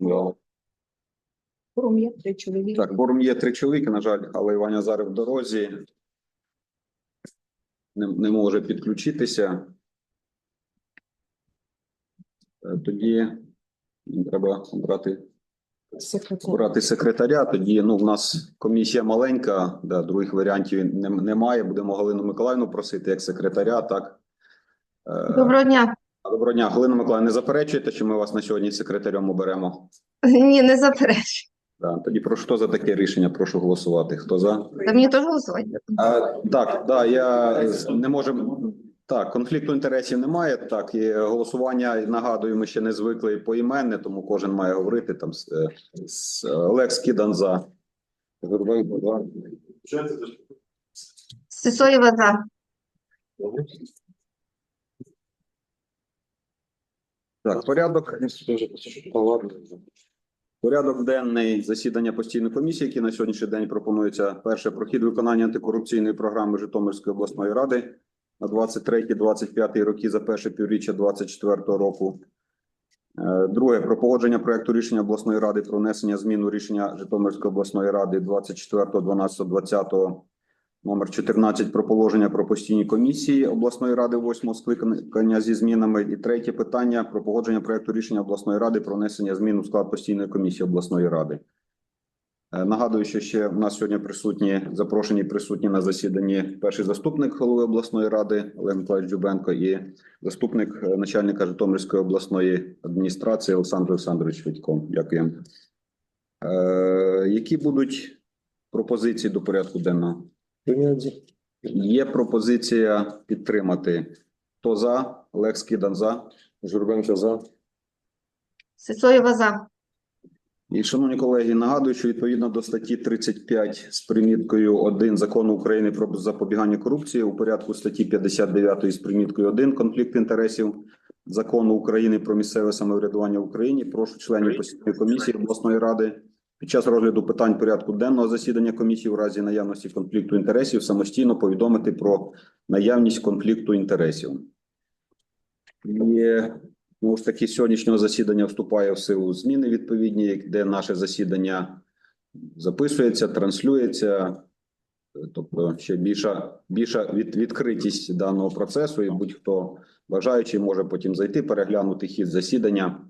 Да. Форум є три чоловіки. Так, форум є три чоловіки, на жаль, але Іван Назаров в дорозі. Не, не може підключитися. Е, Тоді треба обрати, обрати секретаря. Тоді ну, в нас комісія маленька, да, других варіантів немає. Будемо Галину Миколаївну просити як секретаря. Так. Е, Доброго дня. Доброго дня, Галина Миколаївна, не заперечуєте, що ми вас на сьогодні секретарем оберемо? Ні, не заперечую. Да, тоді про що за таке рішення? Прошу голосувати. Хто за? Та мені теж голосувати. А, так, да, я не можу. Так, конфлікту інтересів немає. Так, і голосування нагадую, ми ще не звикли поіменне, тому кожен має говорити там з, е, з Олег Скідан за. Сисоєва за. Так, порядок. Порядок денний засідання постійної комісії, який на сьогоднішній день пропонується. Перше прохід виконання антикорупційної програми Житомирської обласної ради на 23-25 роки за перше півріччя 24 року. Е, Друге про погодження проекту рішення обласної ради про внесення змін у рішення Житомирської обласної ради 24-12-20 номер 14 про положення про постійні комісії обласної ради восьмого скликання зі змінами. І третє питання про погодження проекту рішення обласної ради про внесення змін у склад постійної комісії обласної ради. Е, Нагадую, що ще у нас сьогодні присутні запрошені присутні на засіданні перший заступник голови обласної ради Олег Миколаївич Джубенко і заступник е, начальника Житомирської обласної адміністрації Олександр Олександрович Федько. Дякую. Е, які будуть пропозиції до порядку денного? Є пропозиція підтримати. Хто за? Олег Скідан за. Журбенко за. Сисоєва за. І, шановні колеги, нагадую, що відповідно до статті 35 з приміткою 1 закону України про запобігання корупції у порядку статті 59 з приміткою 1 конфлікт інтересів закону України про місцеве самоврядування в Україні. Прошу членів постійної комісії обласної ради під час розгляду питань порядку денного засідання комісії у разі наявності конфлікту інтересів самостійно повідомити про наявність конфлікту інтересів. І Знову ж таки, сьогоднішнього засідання вступає в силу зміни відповідні, де наше засідання записується, транслюється, тобто ще більша, більша від, відкритість даного процесу, і будь-хто бажаючий може потім зайти, переглянути хід засідання.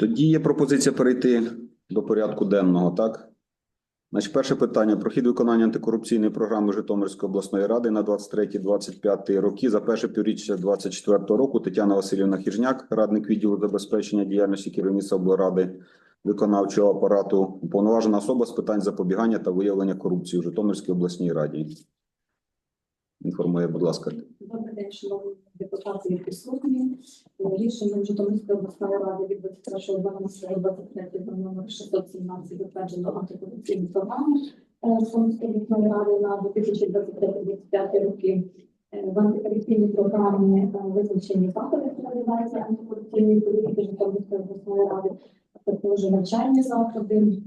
Тоді є пропозиція перейти до порядку денного, так? Значить, перше питання про хід виконання антикорупційної програми Житомирської обласної ради на 23-25 роки. За перше півріччя 24 року Тетяна Васильівна Хіжняк, радник відділу забезпечення діяльності керівництва облради виконавчого апарату, уповноважена особа з питань запобігання та виявлення корупції в Житомирській обласній раді. Інформує, будь ласка. Добрий день, шановні депутати і присутні. Рішенням Житомирської обласної ради від 21.12.23 номер 617 затверджено антикорупційну програму е, Житомирської обласної ради на 2023-2025 роки. Е, В антикорупційній програмі е, визначені заходи, які реалізації антикорупційної політики Житомирської обласної ради, також навчальні заходи.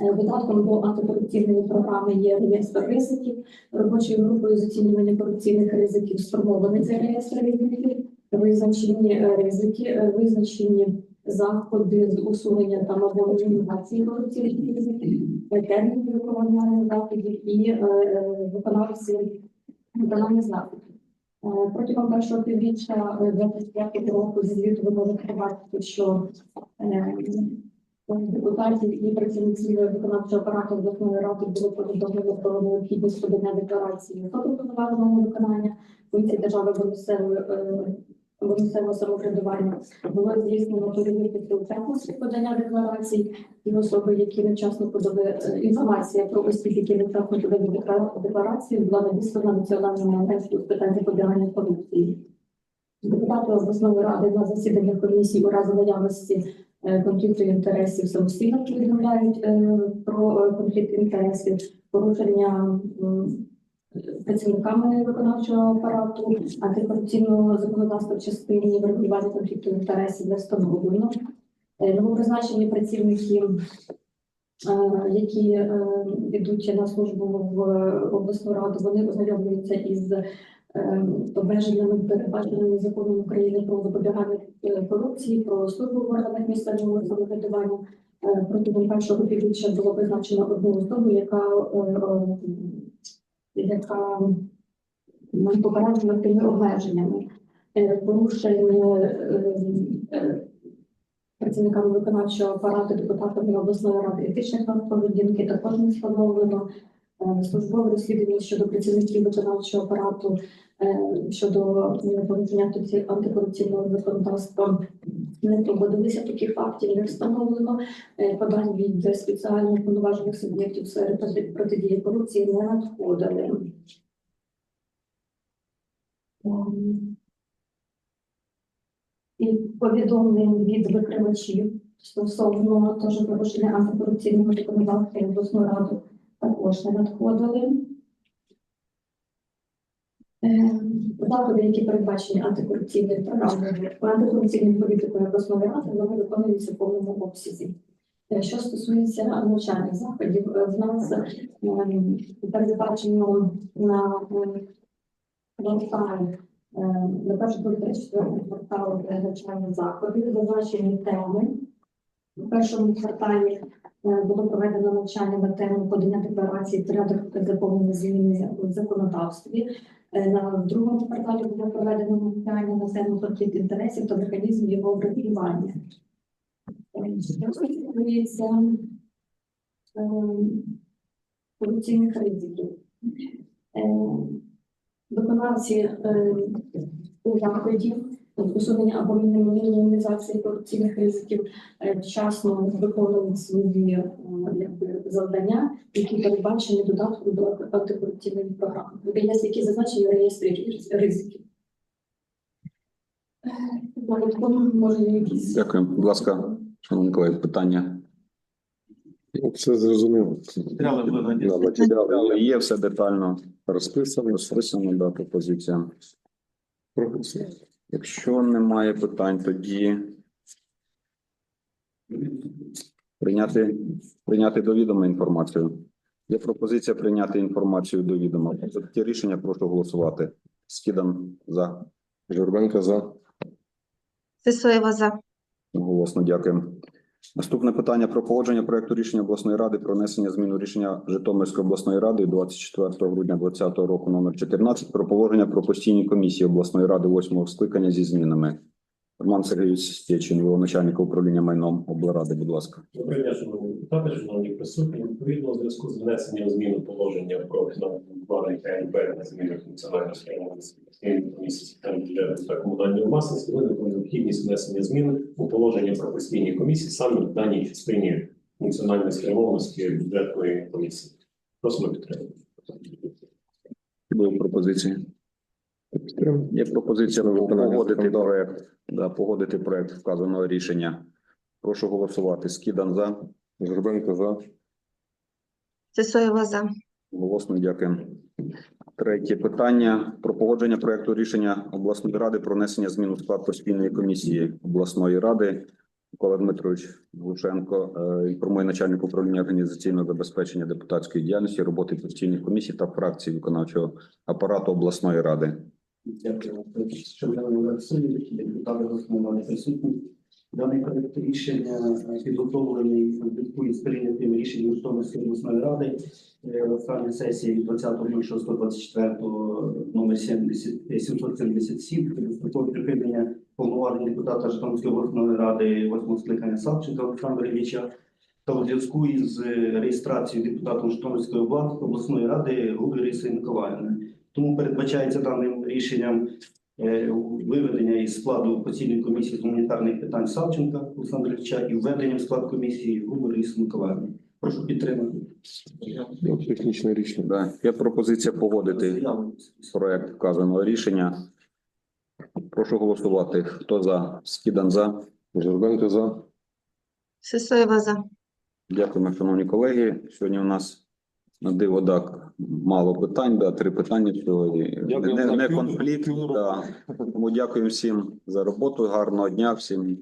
Е, Додатком до антикорупційної програми є реєстр ризиків, робочою групою з оцінювання корупційних ризиків сформований цей реєстр ризиків, визначені е, ризики, е, визначені заходи з усунення та або мінімізації корупційних ризиків, терміни виконання заходів і е, виконавці виконання заходів. Протягом першого півріччя е, 25 року звіту ви можете побачити, що депутатів і працівників виконавчого апарату обласної ради було повідомлено про необхідність подання декларації фотоповноваженого виконання функції держави місцевої е, місцевого самоврядування. Було здійснено перевірки пріоритетності подання декларацій і особи, які невчасно подали е, інформація про осіб, які невчасно подали декларацію, була надіслана Національному агентству з питань запобігання корупції. Депутати обласної ради на засіданнях комісії у разі наявності конфлікту інтересів самостійно повідомляють е, про е, конфлікт інтересів, порушення працівниками виконавчого апарату антикорупційного законодавства в частині врегулювання конфлікту інтересів не встановлено. Е, Новопризначені працівники, е, які е, йдуть на службу в обласну раду, вони ознайомлюються із е, е, обмеженнями, передбаченими законом України про запобігання е, корупції, про службу в органах місцевого самоврядування. Е, Протягом першого півріччя було призначено одну особу, яка, е, яка попереджена тими обмеженнями. Порушення е, працівниками виконавчого апарату депутатами обласної ради етичних поведінки також не встановлено. Е, Службове розслідування щодо працівників виконавчого апарату е, щодо е, порушення анти- антикорупційного законодавства не проводилися таких фактів, не встановлено. Подань від спеціально повноважених суб'єктів проти- протидії корупції не надходили. Ем, І повідомлень від викривачів стосовно теж порушення антикорупційного законодавства обласну раду також не надходили. Е, Заходи, які передбачені антикорупційною програмою, антикорупційною політикою обласної ради, вони виконуються в повному обсязі. Е, Що стосується навчальних заходів, е, в нас передбачено на квартал на першу політичну кварталу навчальних заходів, зазначені теми. У першому кварталі е, було проведено навчання на тему подання декларації порядок заповнення зміни в законодавстві. Е, На другому кварталі було проведено навчання на тему конфлікт інтересів та механізм його врегулювання. Е, стосується корупційних ризиків. Виконавці заходів усунення або мінімізації корупційних ризиків е, вчасно виконують свої е, якби, завдання, які передбачені додатком до антикорупційної програми. Є які зазначені в реєстрі ризиків. Дякую. Будь ласка, шановні колеги, питання. Ну, Все зрозуміло. Матеріали матеріали Є все детально розписано. розписано, да, пропозиція. Проголосуємо. Якщо немає питань, тоді прийняти, прийняти до відома інформацію. Є пропозиція прийняти інформацію до відома. За такі рішення прошу голосувати. Скідан за. Журбенка за. Сисоєва за. Голосно дякую. Наступне питання про погодження проекту рішення обласної ради про внесення змін у рішення Житомирської обласної ради 24 грудня 2020 року номер 14 про положення про постійні комісії обласної ради 8 скликання зі змінами. Роман Сергійович Стечин, його начальника управління майном облради, будь ласка. Доброго дня, шановні депутати, шановні присутні. Відповідно, у зв'язку з внесенням змін положення про фінансування КНП на зміни функціональної схеми комісії та та комунальної власності виникла необхідність внесення змін у положення про постійні комісії саме в даній частині функціональної спрямованості бюджетної комісії. Просимо підтримати. Були пропозиції. Є пропозиція погодити проект, да, погодити проект вказаного рішення. Прошу голосувати. Скидан за. Журбенка за. Сисоєва за. Голосно дякую. Третє питання про погодження проекту рішення обласної ради про внесення змін у склад постійної комісії обласної ради. Микола Дмитрович Глушенко е, інформує начальник управління організаційного забезпечення депутатської діяльності, роботи постійних комісій та фракцій виконавчого апарату обласної ради. Дякую. Олексій, депутати присутні. Даний проект рішення е, підготовлений зв'язку із прийнятим рішенням Житомирської обласної ради е, останньої сесії 20.06.24 номер 70 777 про припинення повноважень депутата Житомирської обласної ради восьмого скликання Савченка Олександра Ілліча та у зв'язку із е, реєстрацією депутатом Житомирської обла- обласної ради Губи Риси Миколаївни. Тому передбачається даним рішенням виведення із складу постійної комісії з гуманітарних питань Савченка Олександра Ілліча і введення в склад комісії Губи Риси Миколаївни. Прошу підтримати. Ну, Технічне рішення. Да. Є пропозиція погодити проект вказаного рішення. Прошу голосувати. Хто за? Скидан за. Журбенка за. Сисоєва за. Дякуємо, шановні колеги. Сьогодні у нас на диво так мало питань, да, три питання всього. і Не, не конфлікт. Да. Тому дякую всім за роботу. Гарного дня всім.